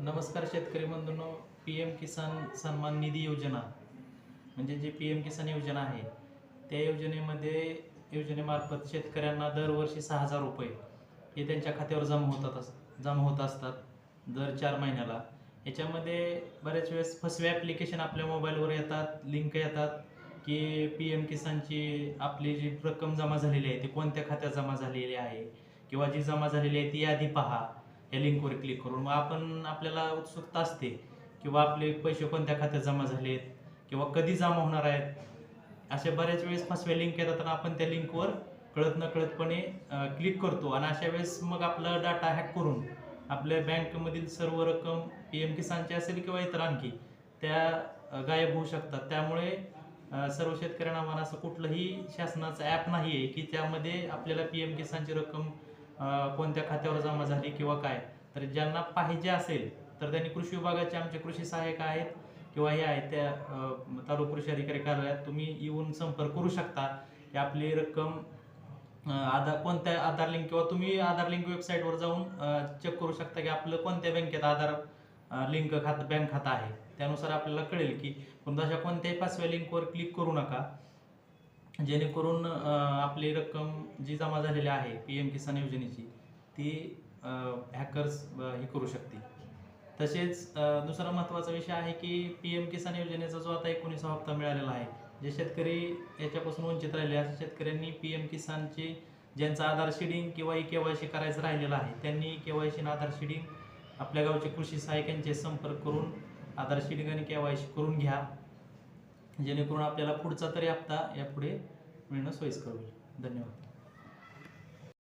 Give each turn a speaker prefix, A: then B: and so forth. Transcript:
A: नमस्कार शेतकरी बंधूंनो P M किसान सन्मान निधी योजना म्हणजे जी पी एम किसान योजना आहे त्या योजनेमध्ये योजनेमार्फत शेतकऱ्यांना दरवर्षी सहा हजार रुपये हे त्यांच्या खात्यावर जमा होतात अस जमा होत असतात दर चार महिन्याला. याच्यामध्ये बऱ्याच वेळेस फसवे ॲप्लिकेशन आपल्या मोबाईलवर येतात लिंक येतात की पी एम किसानची आपली जी रक्कम जमा झालेली आहे ती कोणत्या खात्यात जमा झालेली आहे किंवा जी जमा झालेली आहे ती यादी पहा. या लिंकवर क्लिक करून मग आपण आपल्याला उत्सुकता असते किंवा आपले पैसे कोणत्या खात्यात जमा झालेत किंवा कधी जमा होणार आहेत अशा बऱ्याच वेळेस फसव्या लिंक येतात आणि आपण त्या लिंकवर कळत न कळतपणे क्लिक करतो. आणि अशा वेळेस मग आपला डाटा हॅक करून आपल्या बँकमधील सर्व रक्कम पी एम किसानची असेल किंवा इतर आणखी त्या गायब होऊ शकतात. त्यामुळे सर्व शेतकऱ्यांना म्हणा असं कुठलंही शासनाचं ॲप नाही आहे की त्यामध्ये आपल्याला पी एम किसानची रक्कम कोणत्या खात्यावर जमा झाली किंवा काय? तर ज्यांना पाहिजे असेल तर त्यांनी कृषी विभागाचे आमचे कृषी सहाय्यक आहेत किंवा हे आहेत त्या तालुका कृषी अधिकारी कार्यालयात तुम्ही येऊन संपर्क करू शकता. की आपली रक्कम आधार कोणत्या आधार लिंक किंवा तुम्ही आधार लिंक वेबसाईटवर जाऊन चेक करू शकता की आपलं कोणत्या बँकेत आधार लिंक खातं बँक खातं आहे. त्यानुसार आपल्याला कळेल की पण अशा कोणत्याही पाचव्या लिंकवर क्लिक करू नका. जेणेकरून आपली रक्कम जी जमा झालेली आहे पी एम किसान योजनेची ती हॅकर्स हे करू शकतील. तसेच दुसरा महत्त्वाचा विषय आहे की पी एम किसान योजनेचा जो आता एकोणीसा हप्ता मिळालेला आहे जे शेतकरी याच्यापासून वंचित राहिले अशा शेतकऱ्यांनी पी एम किसानचे ज्यांचं आधार शिडिंग किंवा ई के वाय सी करायचं राहिलेलं आहे त्यांनी के वाय सी आधार शिडिंग आपल्या गावचे कृषी सहाय्यकांचे संपर्क करून आधार शिडिंग आणि के वाय सी करून घ्या. जेणेकरून आपल्याला पुढचा तरी हप्ता यापुढे मिळणं सोयीस्कर होईल. धन्यवाद.